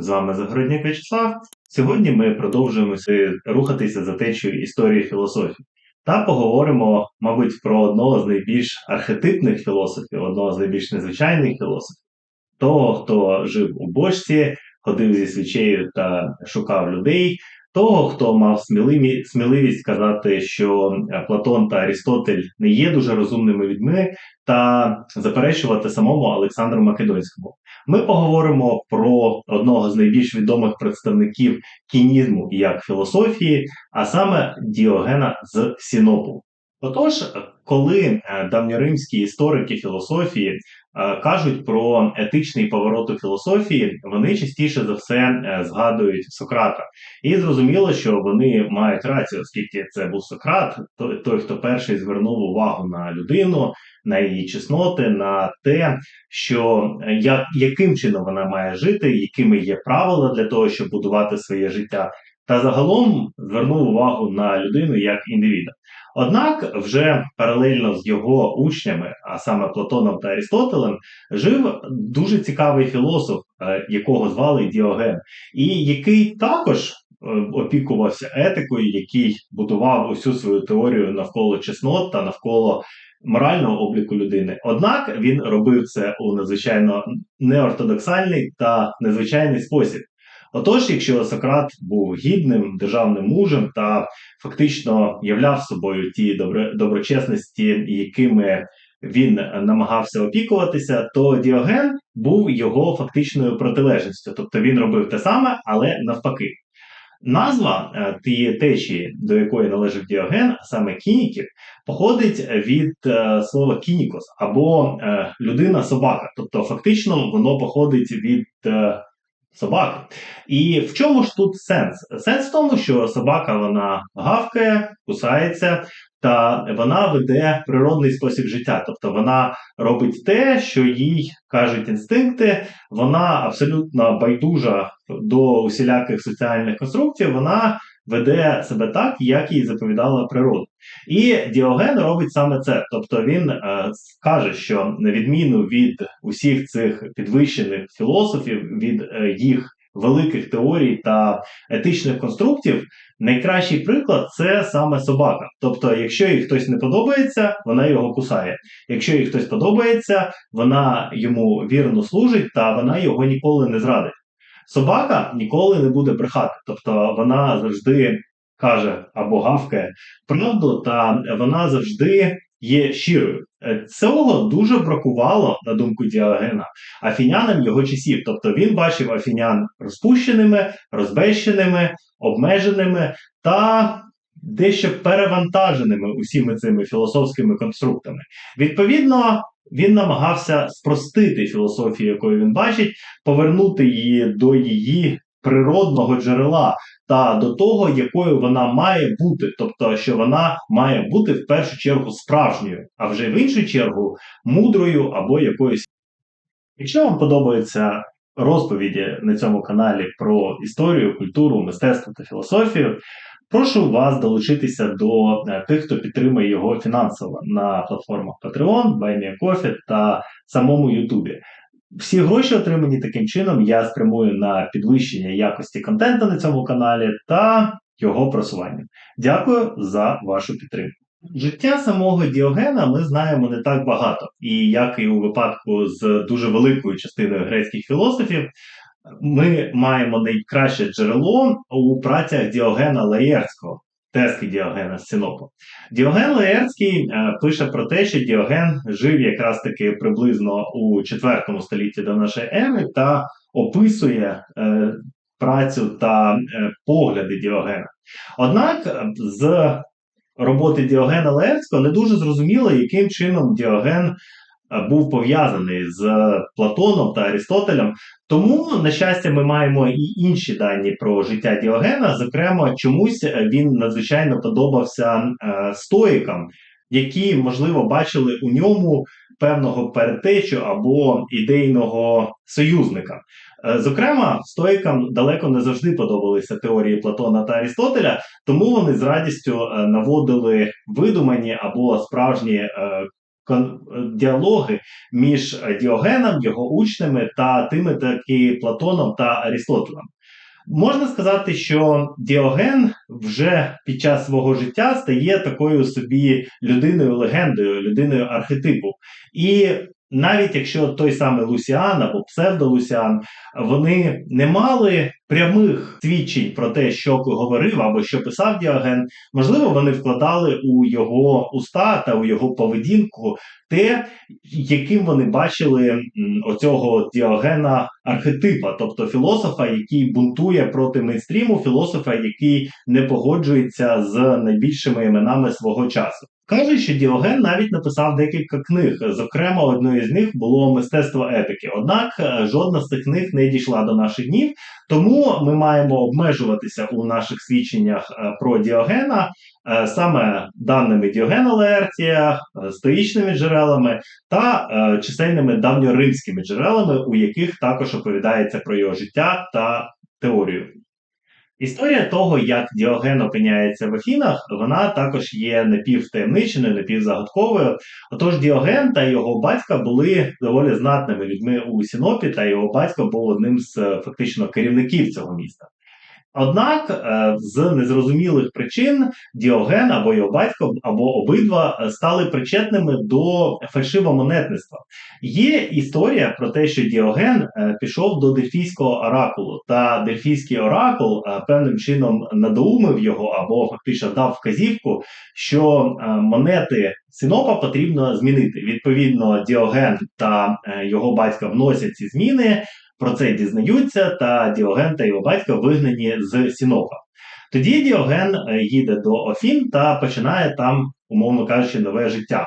З вами Загородняк В'ячеслав. Сьогодні ми продовжуємо рухатися за течією історії філософії та поговоримо, мабуть, про одного з найбільш архетипних філософів, одного з найбільш незвичайних філософів, того, хто жив у бочці, ходив зі свічею та шукав людей, того, хто мав сміливі, сміливість сказати, що е, Платон та Арістотель не є дуже розумними людьми, та заперечувати самому Олександру Македонському. Ми поговоримо про одного з найбільш відомих представників кінізму як філософії, а саме Діогена з Сінопу. Отож, коли е, давньоримські історики філософії кажуть про етичний поворот у філософії, вони частіше за все е, згадують Сократа. І зрозуміло, що вони мають рацію, оскільки це був Сократ, той, хто перший звернув увагу на людину, на її чесноти, на те, що як, яким чином вона має жити, якими є правила для того, щоб будувати своє життя. Та загалом звернув увагу на людину як індивіда. Однак, вже паралельно з його учнями, а саме Платоном та Арістотелем, жив дуже цікавий філософ, е, якого звали Діоген, і який також е, опікувався етикою, який будував усю свою теорію навколо чеснот та навколо морального обліку людини. Однак він робив це у надзвичайно неортодоксальний та незвичайний спосіб. Отож, якщо Сократ був гідним державним мужем та фактично являв собою ті добро, доброчесності, якими він намагався опікуватися, то Діоген був його фактичною протилежністю, тобто він робив те саме, але навпаки. Назва е, тієї течії, до якої належав Діоген, а саме кініків, походить від е, слова кінікос або е, людина-собака. Тобто, фактично, воно походить від собаки. І в чому ж тут сенс? Сенс в тому, що собака вона гавкає, кусається, та вона веде природний спосіб життя. Тобто вона робить те, що їй кажуть інстинкти, вона абсолютно байдужа до усіляких соціальних конструктів, вона веде себе так, як їй заповідала природа. І Діоген робить саме це. Тобто він е, каже, що на відміну від усіх цих підвищених філософів, від е, їх великих теорій та етичних конструктів, найкращий приклад це саме собака. Тобто, якщо їй хтось не подобається, вона його кусає. Якщо їй хтось подобається, вона йому вірно служить та вона його ніколи не зрадить. Собака ніколи не буде брехати, тобто вона завжди каже або гавкає правду, та вона завжди є щирою. Е, цього дуже бракувало, на думку Діогена, афінянам його часів. Тобто він бачив афінян розпущеними, розбещеними, обмеженими та дещо перевантаженими усіми цими філософськими конструктами. Відповідно, він намагався спростити філософію, якою він бачить, повернути її до її природного джерела та до того, якою вона має бути, тобто, що вона має бути в першу чергу справжньою, а вже в іншу чергу мудрою або якоюсь. Якщо вам подобаються розповіді на цьому каналі про історію, культуру, мистецтво та філософію, прошу вас долучитися до е, тих, хто підтримує його фінансово на платформах Patreon, BuyMeACoffee та самому Ютубі. Всі гроші, отримані таким чином, я спрямую на підвищення якості контенту на цьому каналі та його просування. Дякую за вашу підтримку. Життя самого Діогена ми знаємо не так багато, і як і у випадку з дуже великою частиною грецьких філософів, ми маємо найкраще джерело у працях Діогена Лаєрського. Тески Діогена з Синопу. Діоген Лаєрський е, пише про те, що Діоген жив якраз таки приблизно у 4 столітті до нашої ери та описує е, працю та е, погляди Діогена. Однак з роботи Діогена Лаєрського не дуже зрозуміло, яким чином Діоген був пов'язаний з Платоном та Арістотелем. Тому, на щастя, ми маємо і інші дані про життя Діогена. Зокрема, чомусь він надзвичайно подобався е, стоїкам, які, можливо, бачили у ньому певного перетечу або ідейного союзника. Е, зокрема, стоїкам далеко не завжди подобалися теорії Платона та Арістотеля, тому вони з радістю наводили видумані або справжні діалоги між Діогеном, його учнями та тими таки Платоном та Арістотелем. Можна сказати, що Діоген вже під час свого життя стає такою собі людиною легендою, людиною архетипу. І навіть якщо той самий Лусіан або псевдолусіан, вони не мали прямих свідчень про те, що говорив або що писав Діоген, можливо, вони вкладали у його уста та у його поведінку те, яким вони бачили оцього Діогена архетипа, тобто філософа, який бунтує проти мейнстріму, філософа, який не погоджується з найбільшими іменами свого часу. Каже, що Діоген навіть написав декілька книг. Зокрема, одною з них було мистецтво етики. Однак е, жодна з цих книг не дійшла до наших днів, тому ми маємо обмежуватися у наших свідченнях е, про Діогена е, саме даними Діогена Леертія, стоїчними джерелами та чисельними давньоримськими джерелами, у яких також оповідається про його життя та теорію. Історія того, як Діоген опиняється в Афінах, вона також є напівтаємниченою, напівзагадковою. Отож, Діоген та його батька були доволі знатними людьми у Сінопі, та його батько був одним з фактично керівників цього міста. Однак е, з незрозумілих причин Діоген або його батько, або обидва е, стали причетними до фальшивомонетництва. Є історія про те, що Діоген е, пішов до Дельфійського оракулу, та Дельфійський оракул певним чином надоумив його або фактично дав вказівку, що монети Синопа потрібно змінити. Відповідно, Діоген та його батько вносять ці зміни. Про це дізнаються, та Діоген та його батько вигнані з Сінопа. Тоді Діоген е, їде до Офін та починає там, умовно кажучи, нове життя.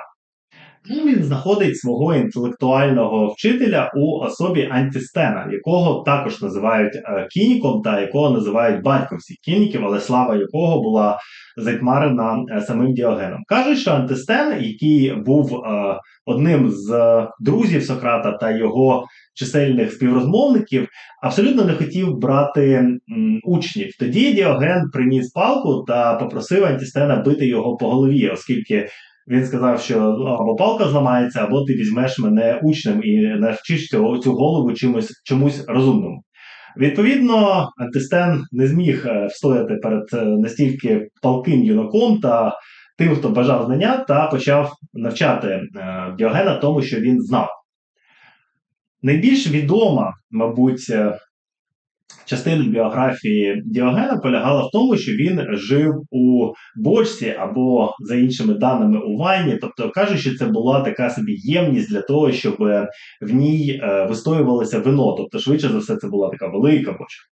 Він знаходить свого інтелектуального вчителя у особі Антістена, якого також називають е, кініком, та якого називають батьком всіх кініків, але слава якого була затьмарена е, самим Діогеном. Кажуть, що Антистен, який був одним з друзів Сократа та його чисельних співрозмовників, абсолютно не хотів брати м, учнів. Тоді Діоген приніс палку та попросив Антістена бити його по голові, оскільки він сказав, що ну, або палка зламається, або ти візьмеш мене учнем і навчиш цього цю голову чимось чомусь розумному. Відповідно, Антистен не зміг е, встояти перед е, настільки палким юнаком та тим, хто бажав знання, та почав навчати е, Діогена тому, що він знав. Найбільш відома, мабуть, е, частина біографії Діогена полягала в тому, що він жив у бочці або, за іншими даними, у ванні. Тобто кажуть, що це була така собі ємність для того, щоб в ній е, вистоювалося вино. Тобто, швидше за все, це була така велика бочка.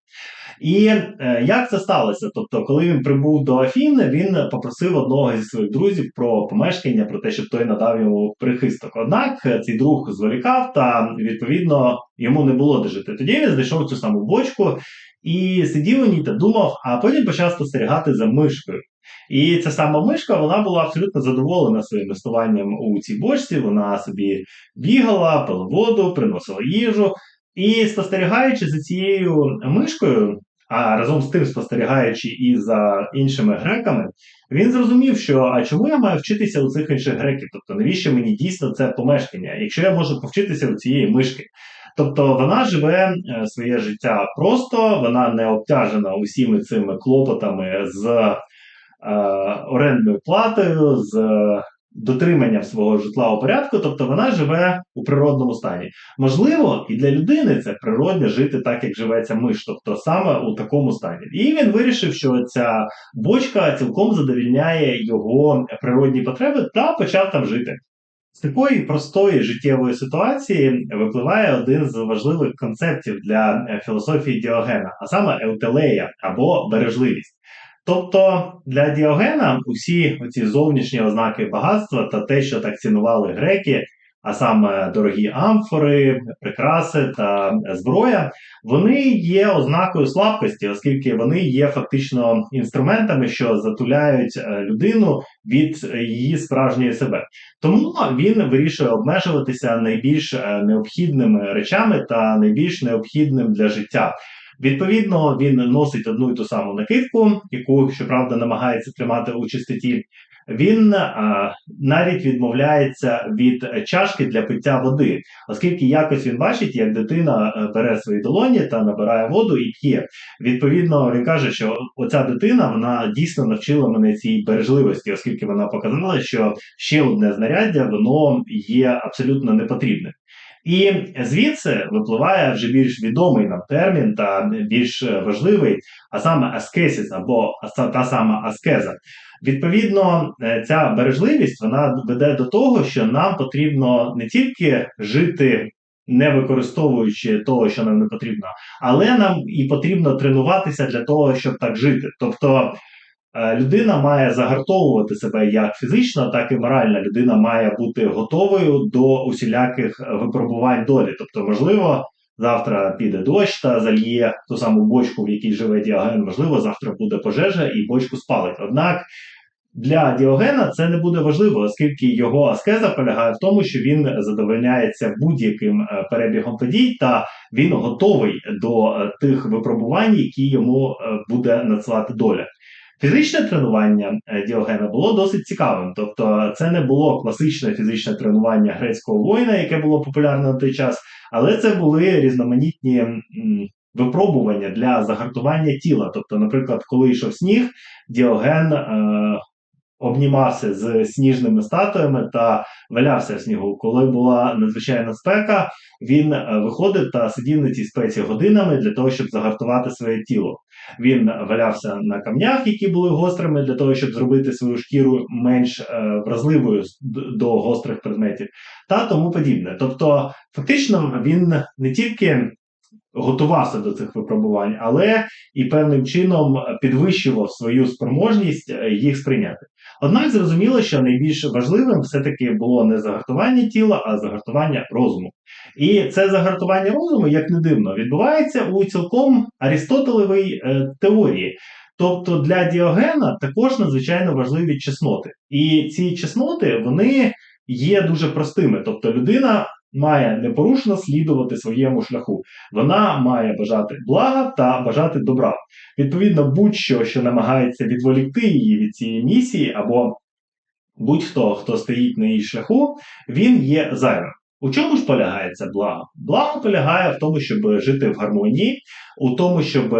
І е, як це сталося? Тобто, коли він прибув до Афін, він попросив одного зі своїх друзів про помешкання, про те, щоб той надав йому прихисток. Однак е, цей друг зволікав, та відповідно йому не було де жити. Тоді він знайшов цю саму бочку і сидів у ній та думав, а потім почав спостерігати за мишкою. І ця сама мишка вона була абсолютно задоволена своїм існуванням у цій бочці. Вона собі бігала, пила воду, приносила їжу. І спостерігаючи за цією мишкою, а разом з тим спостерігаючи і за іншими греками, він зрозумів, що а чому я маю вчитися у цих інших греків? Тобто, навіщо мені дійсно це помешкання, якщо я можу повчитися у цієї мишки? Тобто вона живе е, своє життя просто, вона не обтяжена усіми цими клопотами з е, орендною платою, з дотриманням свого житлового порядку, тобто вона живе у природному стані. Можливо, і для людини це природне жити так, як живеться миш, тобто саме у такому стані. І він вирішив, що ця бочка цілком задовільняє його природні потреби та почав там жити. З такої простої життєвої ситуації випливає один з важливих концептів для філософії Діогена, а саме еутелея або бережливість. Тобто для Діогена усі ці зовнішні ознаки багатства та те, що так цінували греки, а саме дорогі амфори, прикраси та зброя, вони є ознакою слабкості, оскільки вони є фактично інструментами, що затуляють е, людину від її справжньої себе. Тому він вирішує обмежуватися найбільш е, необхідними речами та найбільш необхідним для життя. Відповідно, він носить одну і ту саму накидку, яку, щоправда, намагається тримати у чистоті. Він а, навіть відмовляється від чашки для пиття води, оскільки якось він бачить, як дитина е, бере свої долоні та набирає воду і п'є. Відповідно, він каже, що оця дитина вона дійсно навчила мене цій бережливості, оскільки вона показала, що ще одне знаряддя воно є абсолютно непотрібним. І звідси випливає вже більш відомий нам термін та більш важливий, а саме аскесіс або та сама аскеза. Відповідно, е, ця бережливість вона веде до того, що нам потрібно не тільки жити. Не використовуючи того, що нам не потрібно, але нам і потрібно тренуватися для того, щоб так жити. Тобто людина має загартовувати себе як фізично, так і морально. Людина має бути готовою до усіляких випробувань долі. Тобто, можливо, завтра піде дощ та зальє ту саму бочку, в якій живе Діоген, можливо, завтра буде пожежа і бочку спалить. Однак для Діогена це не буде важливо, оскільки його аскеза полягає в тому, що він задовольняється будь-яким е, перебігом подій, та він готовий до е, тих випробувань, які йому буде надсилати доля. Фізичне тренування е, Діогена було досить цікавим. Тобто, це не було класичне фізичне тренування грецького воїна, яке було популярне на той час, але це були різноманітні випробування для загартування тіла. Тобто, наприклад, коли йшов сніг, Діоген е, обнімався з сніжними статуями та валявся в снігу. Коли була надзвичайна спека, він е, виходив та сидів на цій спеці годинами для того, щоб загартувати своє тіло. Він валявся на камнях, які були гострими, для того, щоб зробити свою шкіру менш е, вразливою до гострих предметів, та тому подібне. Тобто, фактично, він не тільки готувався до цих випробувань, але і певним чином підвищував свою спроможність е, їх сприйняти. Однак зрозуміло, що найбільш важливим все-таки було не загартування тіла, а загартування розуму. І це загартування розуму, як не дивно, відбувається у цілком Арістотелевій е, теорії. Тобто для Діогена також надзвичайно важливі чесноти. І ці чесноти вони є дуже простими. Тобто людина має непорушно слідувати своєму шляху. Вона має бажати блага та бажати добра. Відповідно, будь-що, що намагається відволікти її від цієї місії, або будь-хто, хто стоїть на її шляху, він є зайвим. У чому ж полягає це благо? Благо полягає в тому, щоб жити в гармонії, у тому, щоб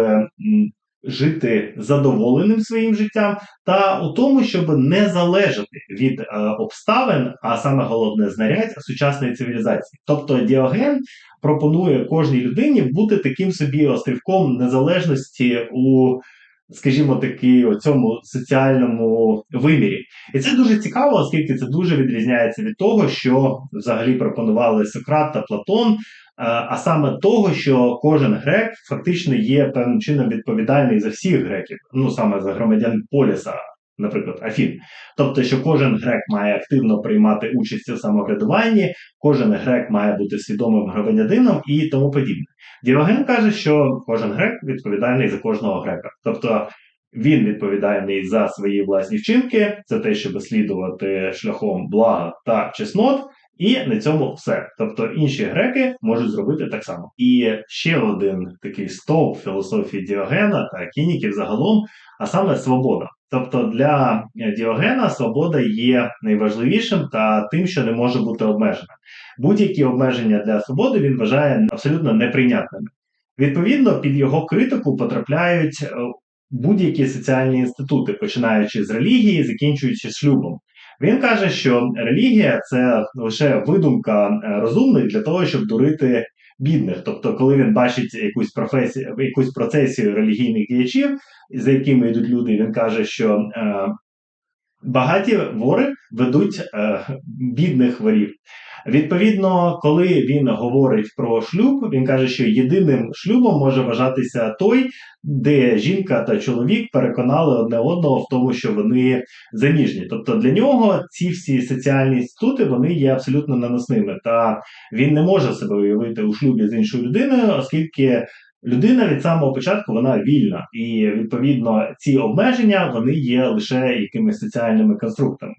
жити задоволеним своїм життям, та у тому, щоб не залежати від е, обставин, а саме головне знарядь сучасної цивілізації. Тобто Діоген пропонує кожній людині бути таким собі острівком незалежності у. Скажімо таки, о цьому соціальному вимірі. І це дуже цікаво, оскільки це дуже відрізняється від того, що взагалі пропонували Сократ та Платон, Е, а саме того, що кожен грек фактично є певним чином відповідальний за всіх греків, ну саме за громадян Поліса, наприклад, Афін. Тобто, що кожен грек має активно приймати участь у самоврядуванні, кожен грек має бути свідомим громадянином і тому подібне. Діоген каже, що кожен грек відповідальний за кожного грека. Тобто він відповідальний за свої власні вчинки, за те, щоб слідувати шляхом блага та чеснот. І на цьому все. Тобто інші греки можуть зробити так само. І ще один такий стовп філософії Діогена та кініків загалом, а саме свобода. Тобто для Діогена свобода є найважливішим та тим, що не може бути обмежена. Будь-які обмеження для свободи він вважає абсолютно неприйнятними. Відповідно, під його критику потрапляють е, будь-які соціальні інститути, починаючи з релігії, закінчуючи шлюбом. Він каже, що релігія це лише видумка е, розумних для того, щоб дурити бідних. Тобто, коли він бачить якусь професію, якусь процесію релігійних діячів, за якими йдуть люди, він каже, що е, багаті вори ведуть е, бідних ворів. Відповідно, коли він говорить про шлюб, він каже, що єдиним шлюбом може вважатися той, де жінка та чоловік переконали одне одного в тому, що вони заміжні. Тобто для нього ці всі соціальні інститути вони є абсолютно наносними. Та він не може себе уявити у шлюбі з іншою людиною, оскільки. Людина від самого початку вона вільна, і відповідно ці обмеження вони є лише якимись соціальними конструктами.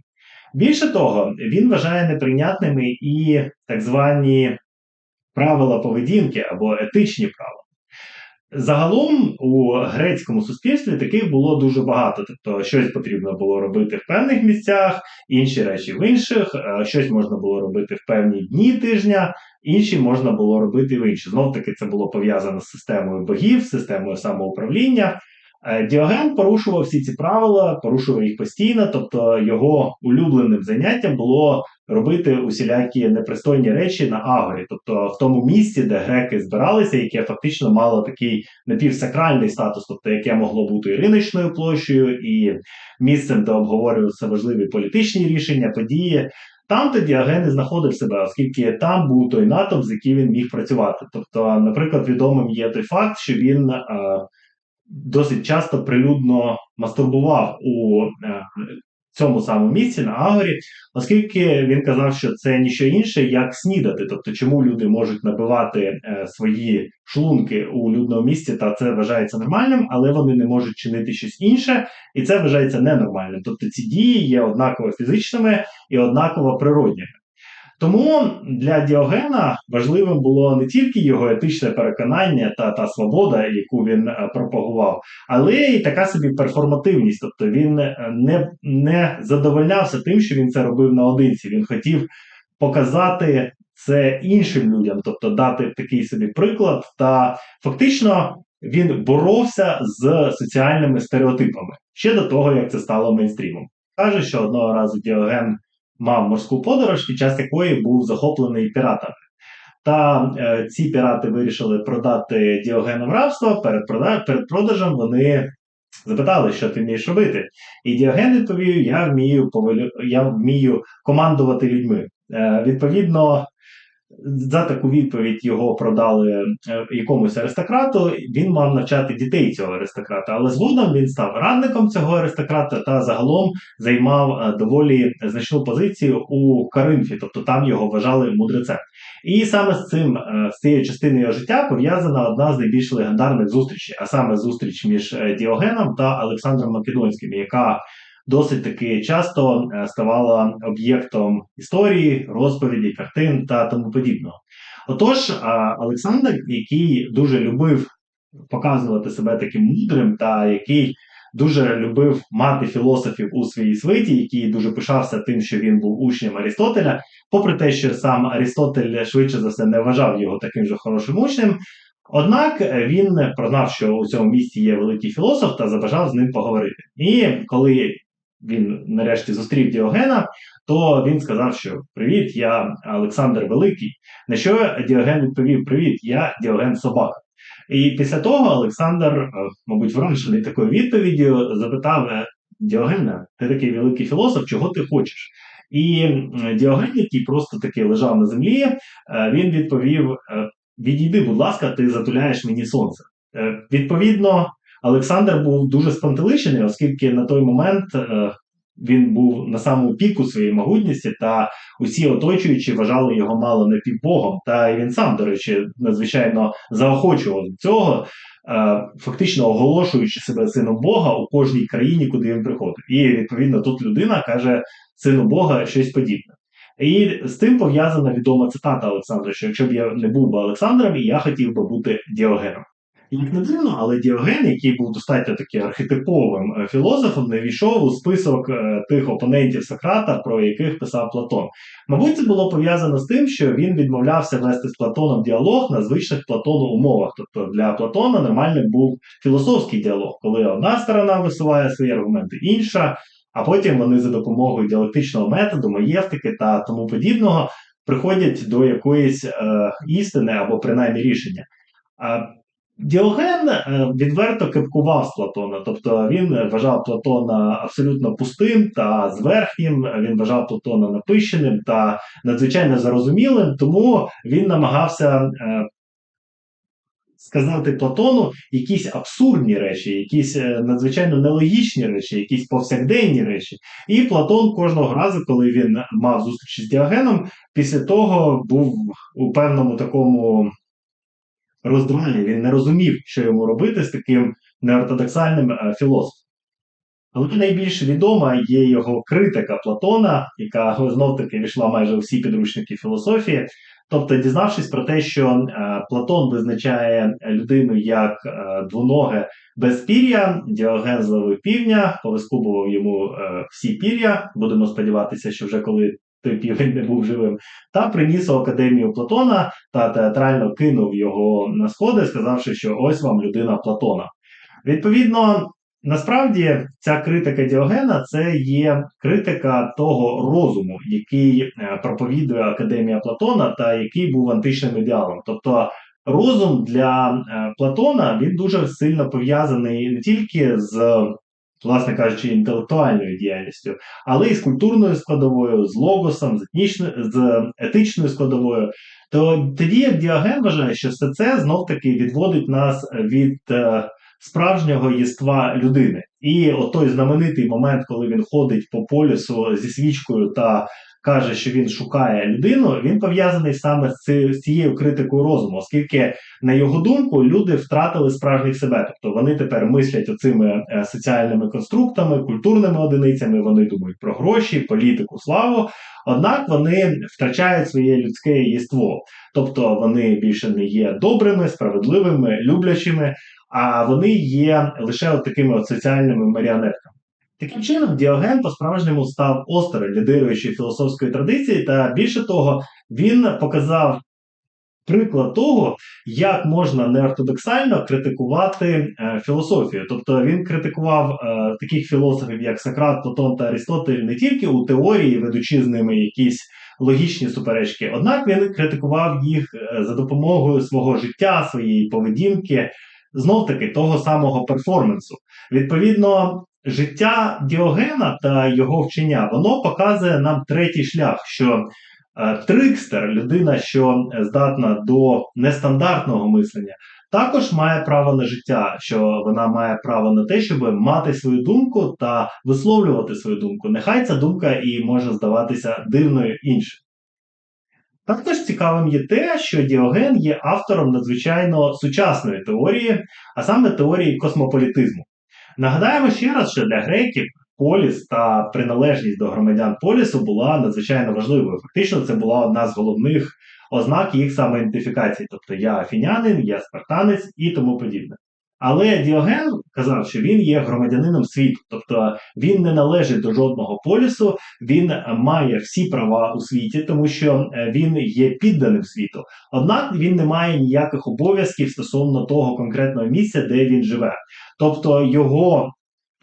Більше того, він вважає неприйнятними і так звані правила поведінки або етичні правила. Загалом у грецькому суспільстві таких було дуже багато. Тобто, щось потрібно було робити в певних місцях, інші речі в інших, е, щось можна було робити в певні дні тижня, інші можна було робити в інші. Знов таки це було пов'язано з системою богів, системою самоуправління. Е, Діоген порушував всі ці правила, порушував їх постійно, тобто його улюбленим заняттям було робити усілякі непристойні речі на Агорі, тобто в тому місці, де греки збиралися, яке фактично мало такий напівсакральний статус, тобто яке могло бути і риночною площею, і місцем, де обговорювалися важливі політичні рішення, події. Там тоді Аген і знаходив себе, оскільки там був той натовп, з яким він міг працювати. Тобто, наприклад, відомим є той факт, що він е, досить часто прилюдно мастурбував у е, цьому самому місці на Агорі, оскільки він казав, що це ніщо інше, як снідати. Тобто, чому люди можуть набивати е, свої шлунки у людному місці, та це вважається нормальним, але вони не можуть чинити щось інше, і це вважається ненормальним. Тобто ці дії є однаково фізичними і однаково природніми. Тому для Діогена важливим було не тільки його етичне переконання та та свобода, яку він е, пропагував, але й така собі перформативність. Тобто він е, не, не задовольнявся тим, що він це робив наодинці. Він хотів показати це іншим людям, тобто дати такий собі приклад, та фактично. Він боровся з соціальними стереотипами ще до того, як це стало мейнстрімом. Каже, що одного разу Діоген мав морську подорож, під час якої був захоплений піратами. Та е, ці пірати вирішили продати Діогену в рабство. Перед, продаж, перед продажем вони запитали, що ти вмієш робити. І Діоген відповів: Я вмію повелю... я вмію командувати людьми. Е, Відповідно, за таку відповідь його продали е, якомусь аристократу. Він мав навчати дітей цього аристократа, але згодом він став радником цього аристократа та загалом займав е, доволі значну позицію у Каринфі, тобто там його вважали мудрецем. І саме з цим е, з цією частиною життя пов'язана одна з найбільш легендарних зустрічей, а саме зустріч між Діогеном та Олександром Македонським, яка досить таки часто е, ставала об'єктом історії, розповіді, картин та тому подібного. Отож, Олександр, який дуже любив показувати себе таким мудрим, та який дуже любив мати філософів у своїй свиті, який дуже пишався тим, що він був учнем Арістотеля, попри те, що сам Арістотель швидше за все не вважав його таким же хорошим учнем. Однак він прознав, що у цьому місті є великий філософ та забажав з ним поговорити. І коли він нарешті зустрів Діогена, то він сказав, що Привіт, я Олександр Великий. На що Діоген відповів: Привіт, я Діоген Собака. І після того Олександр, е, мабуть, вражений такою відповіддю, запитав «Е, Діогена, ти такий великий філософ, чого ти хочеш? І Діоген, який просто таки лежав на землі, е, він відповів: Відійди, будь ласка, ти затуляєш мені сонце. Відповідно, Олександр був дуже спантеличений, оскільки на той момент е, він був на самому піку своєї могутності, та усі оточуючі вважали його мало не півбогом. Та і він сам, до речі, надзвичайно заохочував цього, е, фактично оголошуючи себе сином Бога у кожній країні, куди він приходив. І відповідно тут людина каже сину Бога щось подібне. І з тим пов'язана відома цитата Олександра: що якщо б я не був би Олександром, я хотів би бути Діогеном. Як не дивно, але Діоген, який був достатньо таки архетиповим е, філософом, не війшов у список е, тих опонентів Сократа, про яких писав Платон. Мабуть, це було пов'язано з тим, що він відмовлявся вести з Платоном діалог на звичних Платону умовах. Тобто для Платона нормальним був філософський діалог, коли одна сторона висуває свої аргументи, інша, а потім вони за допомогою діалектичного методу, маєвтики та тому подібного приходять до якоїсь е, істини або принаймні рішення. Діоген е, відверто кипкував з Платона, тобто він вважав Платона абсолютно пустим та зверхнім, він вважав Платона напищеним та надзвичайно зарозумілим, тому він намагався е, сказати Платону якісь абсурдні речі, якісь е, надзвичайно нелогічні речі, якісь повсякденні речі. І Платон кожного разу, коли він мав зустріч з Діогеном, після того був у певному такому роздвоєний, він не розумів, що йому робити з таким неортодоксальним е, філософом. Але найбільш відома є його критика Платона, яка знов таки війшла майже у всі підручники філософії. Тобто, дізнавшись про те, що е, Платон визначає людину як е, двоноге без пір'я, Діоген півня, повискубував йому всі пір'я. Будемо сподіватися, що вже коли той півень не був живим, та приніс у академію Платона та театрально кинув його на сходи, сказавши, що ось вам людина Платона. Відповідно, насправді ця критика Діогена це є критика того розуму, який е, проповідує Академія Платона, та який був античним ідеалом. Тобто розум для е, Платона він дуже сильно пов'язаний не тільки з. Власне кажучи, інтелектуальною діяльністю, але і з культурною складовою, з логосом, з, етнічною, з етичною складовою. То тоді як діаген вважає, що все це знов таки відводить нас від е, справжнього єства людини. І отой знаменитий момент, коли він ходить по полюсу зі свічкою та каже, що він шукає людину, він пов'язаний саме з цією критикою розуму, оскільки, на його думку, люди втратили справжніх себе. Тобто вони тепер мислять оцими е, соціальними конструктами, культурними одиницями, вони думають про гроші, політику, славу. Однак вони втрачають своє людське єство. Тобто вони більше не є добрими, справедливими, люблячими, а вони є лише от такими от соціальними маріонетками. Таким чином, Діоген по-справжньому став осторонь лідируючої філософської традиції, та більше того, він показав приклад того, як можна неортодоксально критикувати е, філософію. Тобто він критикував е, таких філософів, як Сократ, Платон та Аристотель, не тільки у теорії, ведучи з ними якісь логічні суперечки, однак він критикував їх е, за допомогою свого життя, своєї поведінки, знов таки того самого перформансу. Відповідно, життя Діогена та його вчення воно показує нам третій шлях, що е, трикстер, людина, що здатна до нестандартного мислення, також має право на життя, що вона має право на те, щоб мати свою думку та висловлювати свою думку. Нехай ця думка і може здаватися дивною іншим. Також цікавим є те, що Діоген є автором надзвичайно сучасної теорії, а саме теорії космополітизму. Нагадаємо ще раз, що для греків поліс та приналежність до громадян полісу була надзвичайно важливою. Фактично, це була одна з головних ознак їх самоідентифікації. Тобто я афінянин, я спартанець і тому подібне. Але Діоген казав, що він є громадянином світу, тобто він не належить до жодного полісу, він має всі права у світі, тому що е, він є підданим світу. Однак він не має ніяких обов'язків стосовно того конкретного місця, де він живе. Тобто його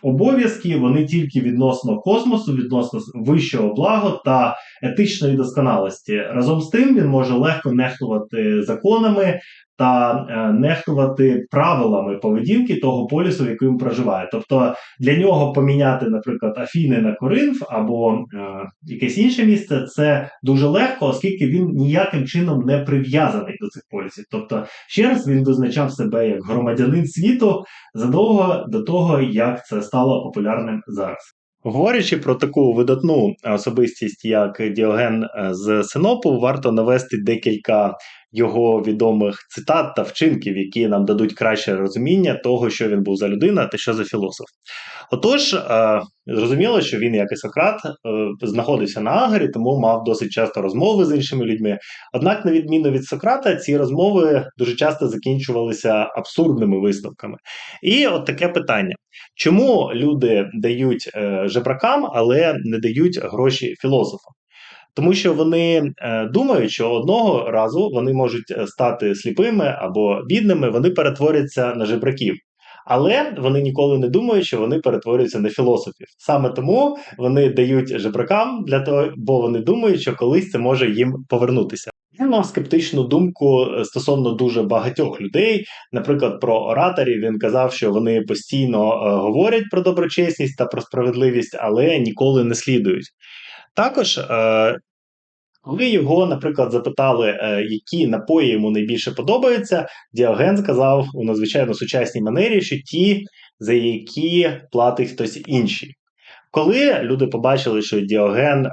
обов'язки вони тільки відносно космосу, відносно вищого благо та етичної досконалості. Разом з тим він може легко нехтувати законами та е, нехтувати правилами поведінки того полісу, в якому проживає. Тобто для нього поміняти, наприклад, Афіни на Коринф або е, якесь інше місце, це дуже легко, оскільки він ніяким чином не прив'язаний до цих полісів. Тобто, ще раз він визначав себе як громадянин світу задовго до того, як це стало популярним зараз. Говорячи про таку видатну особистість, як Діоген е, з Синопу, варто навести декілька його відомих цитат та вчинків, які нам дадуть краще розуміння того, що він був за людина та що за філософ. Отож, е, зрозуміло, що він, як і Сократ, е, знаходився на Агорі, тому мав досить часто розмови з іншими людьми. Однак, на відміну від Сократа, ці розмови дуже часто закінчувалися абсурдними висновками. І от таке питання: чому люди дають е, жебракам, але не дають гроші філософам? Тому що вони е, думають, що одного разу вони можуть е, стати сліпими або бідними, вони перетворяться на жебраків. Але вони ніколи не думають, що вони перетворюються на філософів. Саме тому вони дають жебракам для того, бо вони думають, що колись це може їм повернутися. Я мав скептичну думку е, стосовно дуже багатьох людей. Наприклад, про ораторів він казав, що вони постійно говорять про доброчесність та про справедливість, але ніколи не слідують. Також, е, коли його, наприклад, запитали, е, які напої йому найбільше подобаються, Діоген сказав у надзвичайно сучасній манері, що ті, за які платить хтось інший. Коли люди побачили, що Діоген е,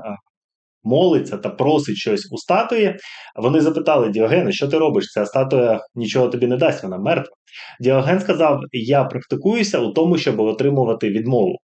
молиться та просить щось у статуї, вони запитали Діогена, що ти робиш? Ця статуя нічого тобі не дасть, вона мертва. Діоген сказав: Я практикуюся у тому, щоб отримувати відмову.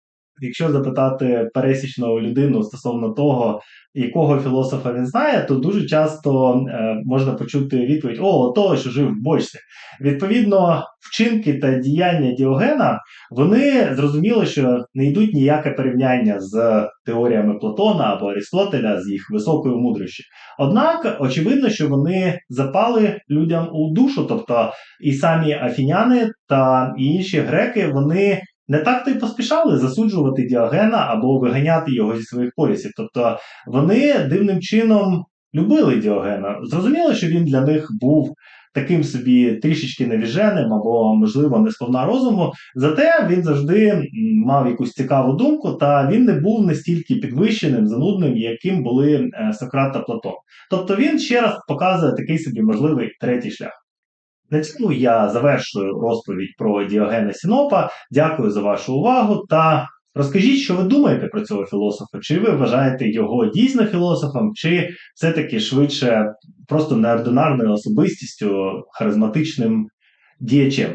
Якщо запитати пересічну людину стосовно того, якого філософа він знає, то дуже часто е, можна почути відповідь: О, того, що жив в бочці. Відповідно, вчинки та діяння Діогена вони зрозуміли, що не йдуть ніяке порівняння з теоріями Платона або Арістотеля з їх високою мудрощі. Однак, очевидно, що вони запали людям у душу, тобто і самі афіняни та інші греки, вони. Не так то й поспішали засуджувати Діогена або виганяти його зі своїх полісів. Тобто вони дивним чином любили Діогена. Зрозуміло, що він для них був таким собі трішечки невіженим або, можливо, не сповна розуму. Зате він завжди мав якусь цікаву думку, та він не був настільки підвищеним, занудним, яким були е, Сократ та Платон. Тобто він ще раз показує такий собі можливий третій шлях. На цьому я завершую розповідь про Діогена Сінопа. Дякую за вашу увагу та розкажіть, що ви думаєте про цього філософа. Чи ви вважаєте його дійсно філософом, чи все-таки швидше просто неординарною особистістю, харизматичним діячем?